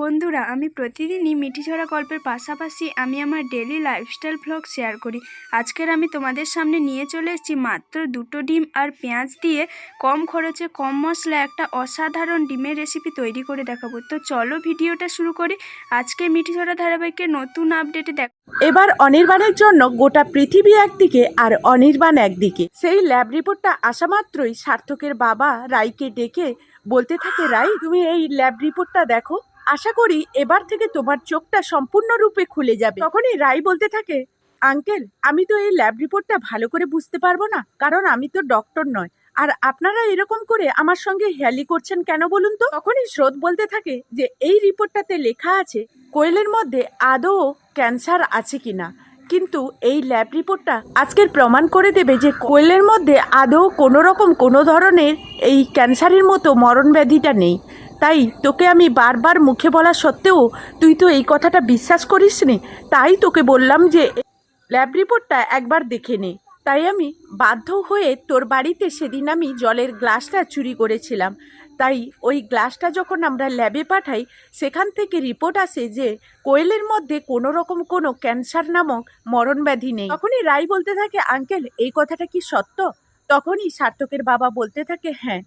বন্ধুরা, আমি প্রতিদিনই মিঠি ছড়া গল্পের পাশাপাশি আমি আমার ডেলি লাইফস্টাইল ভ্লগ শেয়ার করি। আজকের আমি তোমাদের সামনে নিয়ে চলে এসেছি মাত্র দুটো ডিম আর পেঁয়াজ দিয়ে কম খরচে কম মশলা একটা অসাধারণ ডিমের রেসিপি তৈরি করে দেখাবো। তো চলো ভিডিওটা শুরু করি। আজকে মিঠি ছড়া ধারাবাহিকের নতুন আপডেটে দেখ এবার অনির্বাণের জন্য গোটা পৃথিবী একদিকে আর অনির্বাণ একদিকে। সেই ল্যাব রিপোর্টটা আসা মাত্রই সার্থকের বাবা রাইকে ডেকে বলতে থাকে রাই তুমি এই ল্যাব রিপোর্টটা দেখো। আশা করি এবার থেকে তোমার চোখটা সম্পূর্ণরূপে খুলে যাবে। তখনই রাই বলতে থাকে, আঙ্কেল, আমি তো এই ল্যাব রিপোর্টটা ভালো করে বুঝতে পারব না, কারণ আমি তো ডক্টর নয়। আর আপনারা এরকম করে আমার সঙ্গে হেয়ালি করছেন কেন বলুন তো? তখনই স্রোত বলতে থাকে যে, এই রিপোর্টটাতে লেখা আছে, কোয়েলের মধ্যে আদৌ ক্যান্সার আছে কিনা কিন্তু এই ল্যাব রিপোর্টটা আজকের প্রমাণ করে দেবে যে কোয়েলের মধ্যে আদৌ কোনো রকম কোনো ধরনের এই ক্যান্সারের মতো মরণ ব্যাধিটা নেই। তাই তোকে আমি বারবার মুখে বলা সত্ত্বেও তুই তো এই কথাটা বিশ্বাস করিস নি তাই তোকে বললাম যে ল্যাব রিপোর্টটা একবার দেখে নে। তাই আমি বাধ্য হয়ে তোর বাড়িতে সেদিন আমি জলের গ্লাসটা চুরি করেছিলাম। তাই ওই গ্লাসটা যখন আমরা ল্যাবে পাঠাই, সেখান থেকে রিপোর্ট আসে যে কোয়েলের মধ্যে কোনো রকম কোনো ক্যান্সার নামক মরণ ব্যাধি নেই। তখনই রাই বলতে থাকে, আঙ্কেল, এই কথাটা কি সত্য? তখনই সার্থকের বাবা বলতে থাকে হ্যাঁ।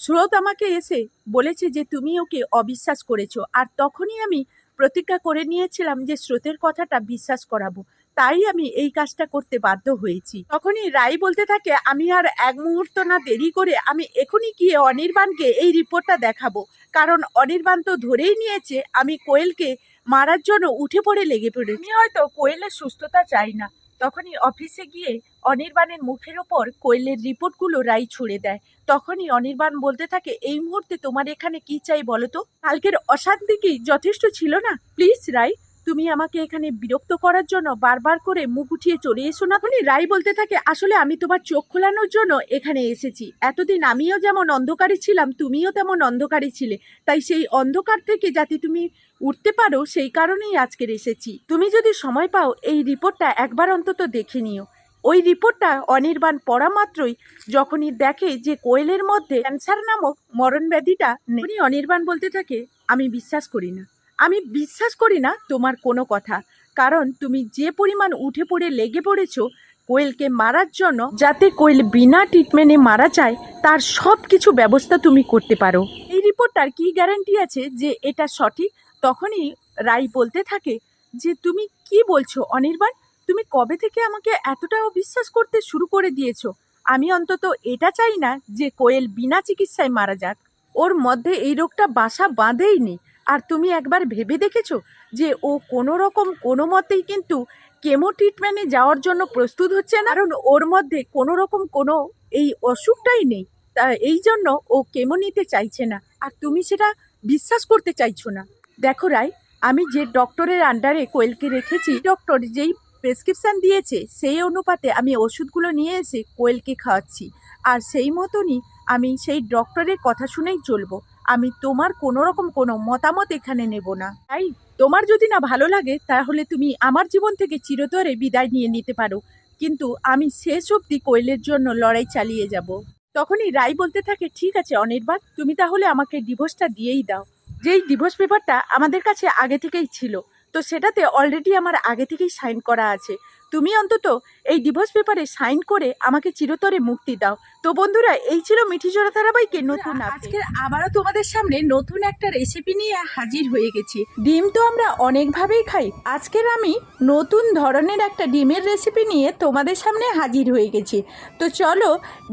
স্রোত আমাকে এসে বলেছে যে তুমি ওকে অবিশ্বাস করেছ। আর তখনই আমি প্রতিজ্ঞা করে নিয়েছিলাম যে স্রোতের কথাটা বিশ্বাস করাবো। তাই আমি এই কাজটা করতে বাধ্য হয়েছি। তখনই রাই বলতে থাকে, আমি আর এক মুহূর্ত না দেরি করে আমি এখনই গিয়ে অনির্বাণকে এই রিপোর্টটা দেখাবো। কারণ অনির্বাণ তো ধরেই নিয়েছে, আমি কোয়েলকে মারার জন্য উঠে পড়ে লেগে পড়েছি। আমি হয়তো কোয়েলের সুস্থতা চাই না। তখনই অফিসে গিয়ে অনির্বাণের মুখের ওপর কোয়েলের রিপোর্টগুলো রাই ছুড়ে দেয়। তখনই অনির্বাণ বলতে থাকে, এই মুহূর্তে তোমার এখানে কি চাই বলো তো? কালকের অশান্তি কি যথেষ্ট ছিল না? প্লিজ রাই তুমি আমাকে এখানে বিরক্ত করার জন্য বারবার করে মুখ উঠিয়ে চলে এসো না। তখনই রাই বলতে থাকে, আসলে আমি তোমার চোখ খোলানোর জন্য এখানে এসেছি। এতদিন আমিও যেমন অন্ধকারে ছিলাম, তুমিও তেমন অন্ধকারে ছিলে। তাই সেই অন্ধকার থেকে যাতে তুমি উঠতে পারো, সেই কারণেই আজকের এসেছি। তুমি যদি সময় পাও, এই রিপোর্টটা একবার অন্তত দেখে নিও। ওই রিপোর্টটা অনির্বাণ পড়া মাত্রই যখনই দেখে যে কোয়েলের মধ্যে ক্যান্সার নামক মরণ ব্যাধিটা নেই। অনির্বাণ বলতে থাকে, আমি বিশ্বাস করি না। আমি বিশ্বাস করি না তোমার কোনো কথা। কারণ তুমি যে পরিমাণ উঠে পড়ে লেগে পড়েছো কোয়েলকে মারার জন্য, যাতে কোয়েল বিনা ট্রিটমেন্টে মারা যায়, তার সব কিছু ব্যবস্থা তুমি করতে পারো। এই রিপোর্টটার কি গ্যারান্টি আছে যে এটা সঠিক? তখনই রাই বলতে থাকে যে, তুমি কি বলছো অনির্বাণ? তুমি কবে থেকে আমাকে এতটা অবিশ্বাস করতে শুরু করে দিয়েছ? আমি অন্তত এটা চাই না যে, কোয়েল বিনা চিকিৎসায় মারা যাক। ওর মধ্যে এই রোগটা বাসা বাঁধেই নি। আর তুমি একবার ভেবে দেখেছ যে, ও কোনো রকম কোনো মতেই কিন্তু কেমো ট্রিটমেন্টে যাওয়ার জন্য প্রস্তুত হচ্ছে না? কারণ ওর মধ্যে কোনো রকম কোনো এই অসুখটাই নেই। তা, এই জন্য ও কেমো নিতে চাইছে না। আর তুমি সেটা বিশ্বাস করতে চাইছো না। দেখো রায় আমি যে ডক্টরের আন্ডারে কোয়েলকে রেখেছি ডক্টর যেই প্রেসক্রিপশান দিয়েছে, সেই অনুপাতে আমি ওষুধগুলো নিয়ে এসে কোয়েলকে খাওয়াচ্ছি। আর সেই মতনই আমি সেই ডক্টরের কথা শুনেই চলবো। আমি তোমার কোনো রকম কোনো মতামত এখানে নেব না। তাই তোমার যদি না ভালো লাগে, তাহলে তুমি আমার জীবন থেকে চিরতরে বিদায় নিয়ে নিতে পারো। কিন্তু আমি শেষ অবধি কোয়েলের জন্য লড়াই চালিয়ে যাব। তখনই রায় বলতে থাকে, ঠিক আছে অনির্বাণ, তুমি তাহলে আমাকে ডিভোর্সটা দিয়েই দাও। যেই ডিভোর্স পেপারটা আমাদের কাছে আগে থেকেই ছিল, তো সেটাতে অলরেডি আমার আগে থেকেই সাইন করা আছে। তুমি অন্তত এই ডিভোর্স পেপারে সাইন করে আমাকে চিরতরে মুক্তি দাও। তো বন্ধুরা এই ছিল মিঠি জোড়া ধারাবাহিকের নতুন আজকে আবারও তোমাদের সামনে নতুন একটা রেসিপি নিয়ে হাজির হয়ে গেছি। ডিম তো আমরা অনেকভাবেই খাই। আজকের আমি নতুন ধরনের একটা ডিমের রেসিপি নিয়ে তোমাদের সামনে হাজির হয়ে গেছি। তো চলো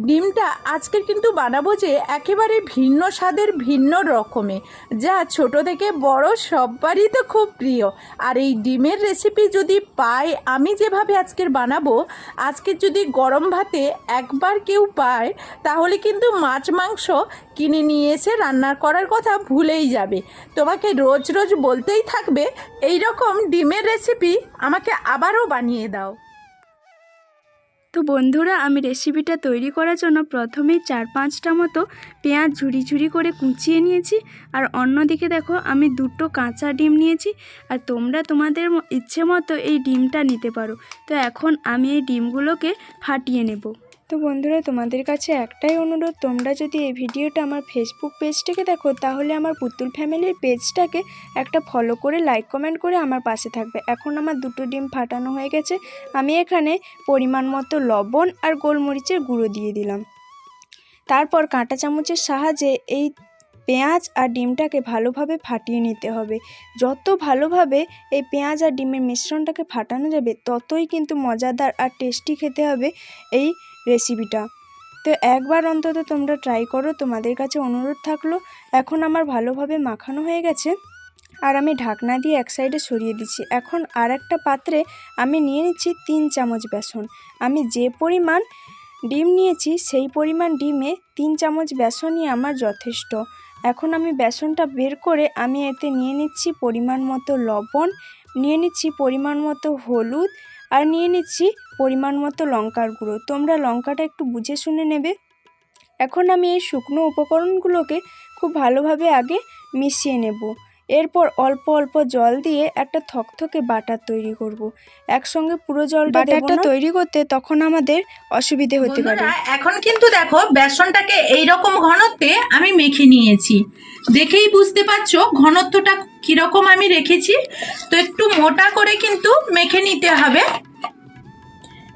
ডিমটা আজকের কিন্তু বানাবো যে একেবারে ভিন্ন স্বাদের ভিন্ন রকমে যা ছোট থেকে বড় সবারই তো খুব প্রিয়। আর এই ডিমের রেসিপি যদি পাই আমি যেভাবে আজকের বানাবো? আজকে যদি গরম ভাতে একবার কেউ পায়, তাহলে কিন্তু মাছ, মাংস কিনে নিয়ে এসে রান্না করার কথা ভুলেই যাবে। তোমাকে রোজ রোজ বলতেই থাকবে এই রকম ডিমের রেসিপি আমাকে আবারও বানিয়ে দাও। তো বন্ধুরা, আমি রেসিপিটা তৈরি করার জন্য প্রথমেই চার পাঁচটা মতো পেঁয়াজ ঝুড়ি ঝুড়ি করে কুচিয়ে নিয়েছি। আর অন্যদিকে দেখো, আমি দুটো কাঁচা ডিম নিয়েছি। আর তোমরা তোমাদের ইচ্ছে মতো এই ডিমটা নিতে পারো। তো এখন আমি এই ডিমগুলোকে ফাটিয়ে নেব। তো বন্ধুরা, তোমাদের কাছে একটাই অনুরোধ, তোমরা যদি এই ভিডিওটা আমার ফেসবুক পেজটাকে দেখো, তাহলে আমার পুতুল ফ্যামিলির পেজটাকে একটা ফলো করে লাইক কমেন্ট করে আমার পাশে থাকবে। এখন আমার দুটো ডিম ফাটানো হয়ে গেছে। আমি এখানে পরিমাণ মতো লবণ আর গোলমরিচের গুঁড়ো দিয়ে দিলাম। তারপর কাঁটা চামচের সাহায্যে এই পেঁয়াজ আর ডিমটাকে ভালোভাবে ফাটিয়ে নিতে হবে। যত ভালোভাবে এই পেঁয়াজ আর ডিমের মিশ্রণটাকে ফাটানো যাবে, ততই কিন্তু মজাদার আর টেস্টি খেতে হবে এই রেসিপিটা তো একবার অন্তত তোমরা ট্রাই করো, তোমাদের কাছে অনুরোধ থাকল, এখন আমার ভালোভাবে মাখানো হয়ে গেছে আর আমি ঢাকনা দিয়ে এক সাইডে সরিয়ে দিচ্ছি। এখন আর একটা পাত্রে আমি নিয়ে নিচ্ছি তিন চামচ বেসন। আমি যে পরিমাণ ডিম নিয়েছি, সেই পরিমাণ ডিমে তিন চামচ বেসনই আমার যথেষ্ট। এখন আমি বেসনটা বের করে আমি এতে নিয়ে নিচ্ছি পরিমাণ মতো লবণ, নিয়ে নিচ্ছি পরিমাণ মতো হলুদ আর নিয়ে নিচ্ছি পরিমাণ মতো লঙ্কার গুঁড়ো। তোমরা লঙ্কাটা একটু বুঝে শুনে নেবে। এখন আমি এই শুকনো উপকরণগুলোকে খুব ভালোভাবে আগে মিশিয়ে নেব। এরপর অল্প অল্প জল দিয়ে একটা থকথকে বাটার তৈরি করব। একসঙ্গে পুরো জল বাটারটা তৈরি করতে তখন আমাদের অসুবিধে হতে পারে। এখন কিন্তু দেখো বেসনটাকে এই রকম ঘনত্বে আমি মেখে নিয়েছি। দেখেই বুঝতে পারছ ঘনত্বটা কীরকম আমি রেখেছি। তো একটু মোটা করে কিন্তু মেখে নিতে হবে।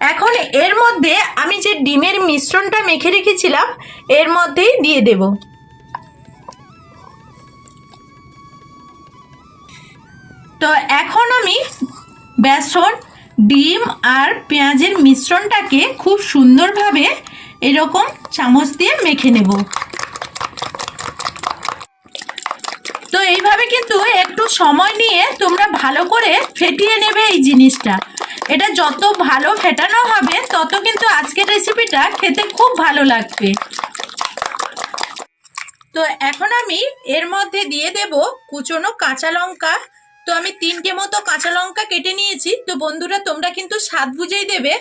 এখন এর মধ্যে আমি যে ডিমের মিশ্রণটা মেখে রেখেছিলাম, এর মধ্যেই দিয়ে দেব। তো এখন আমি বেসন, ডিম আর পেঁয়াজের মিশ্রণটাকে খুব সুন্দরভাবে এরকম চামচ দিয়ে মেখে নেব। তো এইভাবে কিন্তু একটু সময় নিয়ে তোমরা ভালো করে ফেটিয়ে নেবে এই জিনিসটা। এটা যত ভালো ফেটানো হবে, তত কিন্তু আজকের রেসিপিটা খেতে খুব ভালো লাগবে। তো এখন আমি এর মধ্যে দিয়ে দেব কুচনো কাঁচা লঙ্কা তো আমি তিনটে মতো কাঁচা লঙ্কা কেটে নিয়েছি। তো বন্ধুরা তোমরা কিন্তু স্বাদ বুঝেই দেবে।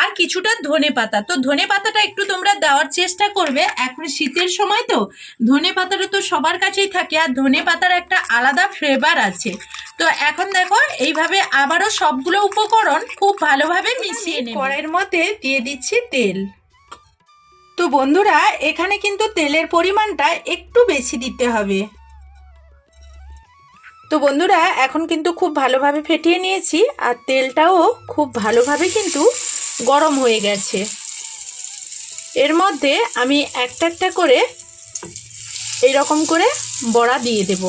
আর কিছুটা ধনে পাতা। তো ধনে পাতাটা একটু তোমরা দেওয়ার চেষ্টা করবে। এখন শীতের সময় তো ধনে পাতাটা তো সবার কাছেই থাকে। আর ধনে পাতার একটা আলাদা ফ্লেভার আছে। তো এখন দেখো এইভাবে আবারও সবগুলো উপকরণ খুব ভালোভাবে মিশিয়ে নেব। কড়াইয়ের মধ্যে দিয়ে দিচ্ছি তেল। তো বন্ধুরা এখানে কিন্তু তেলের পরিমাণটা একটু বেশি দিতে হবে। তো বন্ধুরা, এখন কিন্তু খুব ভালোভাবে ফেটিয়ে নিয়েছি আর তেলটাও খুব ভালোভাবে কিন্তু গরম হয়ে গেছে। এর মধ্যে আমি একটা একটা করে এইরকম করে বড়া দিয়ে দেব।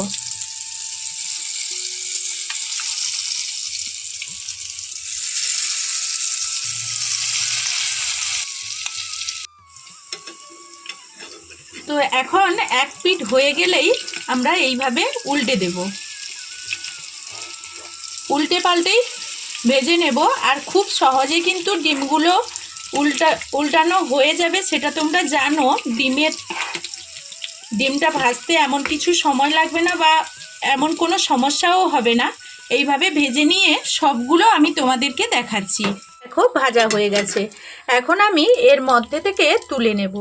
তো এখন এক পিঠ হয়ে গেলেই আমরা এইভাবে উল্টে দেবো। উল্টে পাল্টেই ভেজে নেব আর খুব সহজে কিন্তু ডিমগুলো উল্টা উল্টানো হয়ে যাবে, সেটা তোমরা জানো। ডিমের ডিমটা ভাজতে এমন কিছু সময় লাগবে না বা এমন কোনো সমস্যাও হবে না। এইভাবে ভেজে নিয়ে সবগুলো আমি তোমাদেরকে দেখাচ্ছি। দেখো, ভাজা হয়ে গেছে। এখন আমি এর মধ্যে থেকে তুলে নেব।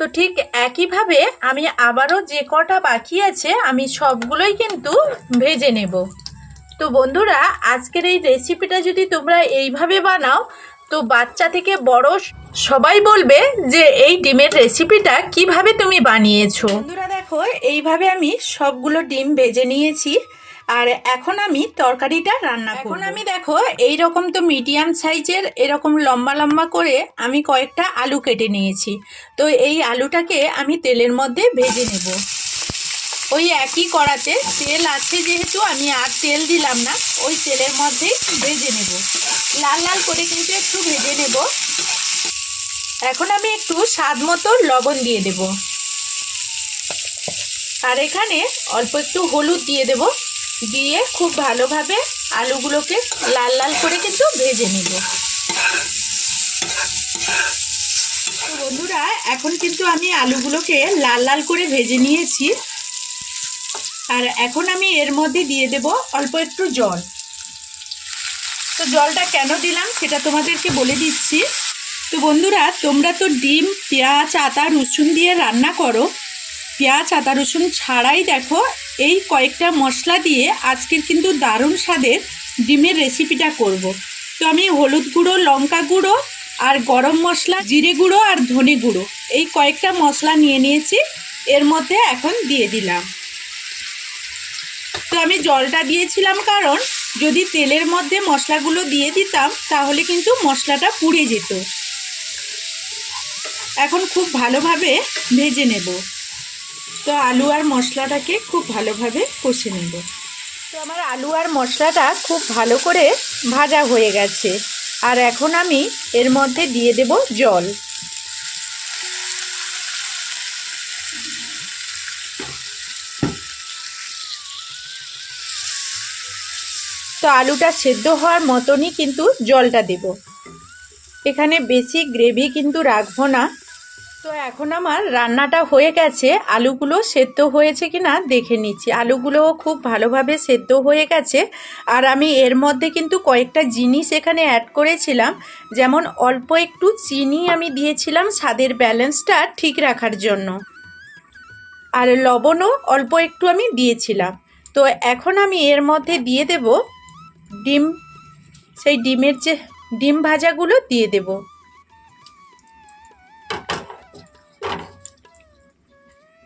তো ঠিক একইভাবে আমি আবারও যে কটা বাকি আছে, আমি সবগুলোই কিন্তু ভেজে নেব। তো বন্ধুরা, আজকের এই রেসিপিটা যদি তোমরা এইভাবে বানাও, তো বাচ্চা থেকে বড় সবাই বলবে যে এই ডিমের রেসিপিটা কীভাবে তুমি বানিয়েছো। বন্ধুরা, দেখো, এইভাবে আমি সবগুলো ডিম ভেজে নিয়েছি। আর এখন আমি তরকারিটা রান্না করব। এখন আমি দেখো এই রকম তো মিডিয়াম সাইজের এরকম লম্বা লম্বা করে আমি কয়েকটা আলু কেটে নিয়েছি। তো এই আলুটাকে আমি তেলের মধ্যে ভেজে নেব। ওই একই কড়াতে তেল আছে যেহেতু আমি আর তেল দিলাম না ওই তেলের মধ্যেই ভেজে নেব। লাল লাল করে কিন্তু একটু ভেজে নেব। এখন আমি একটু স্বাদ মতো লবণ দিয়ে দেব। আর এখানে অল্প একটু হলুদ দিয়ে দেব। দিয়ে খুব ভালোভাবে আলুগুলোকে লাল লাল করে কিন্তু ভেজে নেব। বন্ধুরা, এখন কিন্তু আমি আলুগুলোকে লাল লাল করে ভেজে নিয়েছি। আর এখন আমি এর মধ্যে দিয়ে দেব অল্প একটু জল। তো জলটা কেন দিলাম সেটা তোমাদেরকে বলে দিচ্ছি। তো বন্ধুরা, তোমরা তো ডিম, পেঁয়াজ, আদা, রসুন দিয়ে রান্না করো। পেঁয়াজ, আদা, রসুন ছাড়াই দেখো এই কয়েকটা মশলা দিয়ে আজকের কিন্তু দারুণ স্বাদের ডিমের রেসিপিটা করব। তো আমি হলুদ গুঁড়ো, লঙ্কা গুঁড়ো আর গরম মশলা, জিরে গুঁড়ো আর ধনে গুঁড়ো এই কয়েকটা মশলা নিয়ে নিয়েছি, এর মধ্যে এখন দিয়ে দিলাম। তো আমি জলটা দিয়েছিলাম কারণ যদি তেলের মধ্যে মশলাগুলো দিয়ে দিতাম তাহলে কিন্তু মশলাটা পুড়ে যেত। এখন খুব ভালোভাবে ভেজে নেব। তো আলু আর মশলাটাকে খুব ভালোভাবে কষে নেব। তো আমার আলু আর মশলাটা খুব ভালো করে ভাজা হয়ে গেছে। আর এখন আমি এর মধ্যে দিয়ে দেব জল। তো আলুটা সেদ্ধ হওয়ার মতনই কিন্তু জলটা দেব। এখানে বেশি গ্রেভি কিন্তু রাখব না। তো এখন আমার রান্নাটা হয়ে গেছে। আলুগুলো সেদ্ধ হয়েছে কি না দেখে নিচ্ছি। আলুগুলোও খুব ভালোভাবে সেদ্ধ হয়ে গেছে। আর আমি এর মধ্যে কিন্তু কয়েকটা জিনিস এখানে অ্যাড করেছিলাম। যেমন অল্প একটু চিনি আমি দিয়েছিলাম স্বাদের ব্যালেন্সটা ঠিক রাখার জন্য। আর লবণও অল্প একটু আমি দিয়েছিলাম। তো এখন আমি এর মধ্যে দিয়ে দেব ডিম। সেই ডিমের যে ডিম ভাজাগুলো দিয়ে দেবো।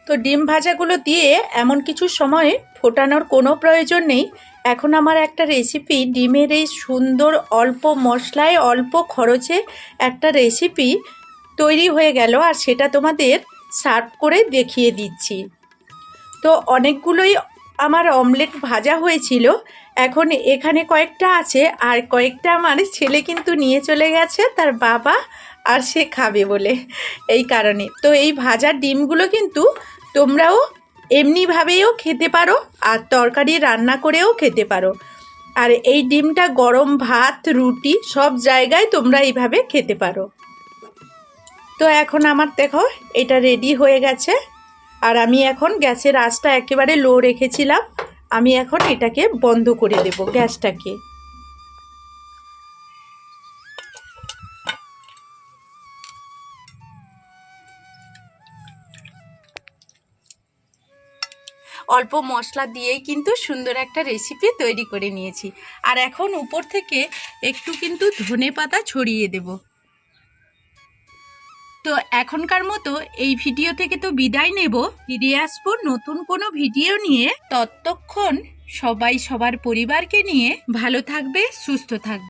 তো ডিম ভাজাগুলো দিয়ে এমন কিছু সময়ে ফোটানোর কোনো প্রয়োজন নেই। এখন আমার একটা রেসিপি ডিমের এই সুন্দর অল্প মশলায়, অল্প খরচে একটা রেসিপি তৈরি হয়ে গেল আর সেটা তোমাদের সার্ভ করে দেখিয়ে দিচ্ছি। তো অনেকগুলোই আমার অমলেট ভাজা হয়েছিল। এখন এখানে কয়েকটা আছে আর কয়েকটা আমার ছেলে কিন্তু নিয়ে চলে গেছে, তার বাবা আর সে খাবে বলে। এই কারণে। তো এই ভাজা ডিমগুলো কিন্তু তোমরাও এমনিভাবেও খেতে পারো আর তরকারি রান্না করেও খেতে পারো। আর এই ডিমটা গরম ভাত, রুটি সব জায়গায় তোমরা এইভাবে খেতে পারো। তো এখন আমার দেখো, এটা রেডি হয়ে গেছে। আর আমি এখন গ্যাসের আঁচটা একেবারে লো রেখেছিলাম। আমি এখন এটাকে বন্ধ করে দেব গ্যাসটাকে। অল্প মশলা দিয়েই কিন্তু সুন্দর একটা রেসিপি তৈরি করে নিয়েছি। আর এখন উপর থেকে একটু কিন্তু ধনে পাতা ছড়িয়ে দেব। তো এখনকার মতো এই ভিডিও থেকে তো বিদায় নেব। ফিরে আসব নতুন কোনো ভিডিও নিয়ে। ততক্ষণ সবাই সবার পরিবারকে নিয়ে ভালো থাকবে, সুস্থ থাকবে।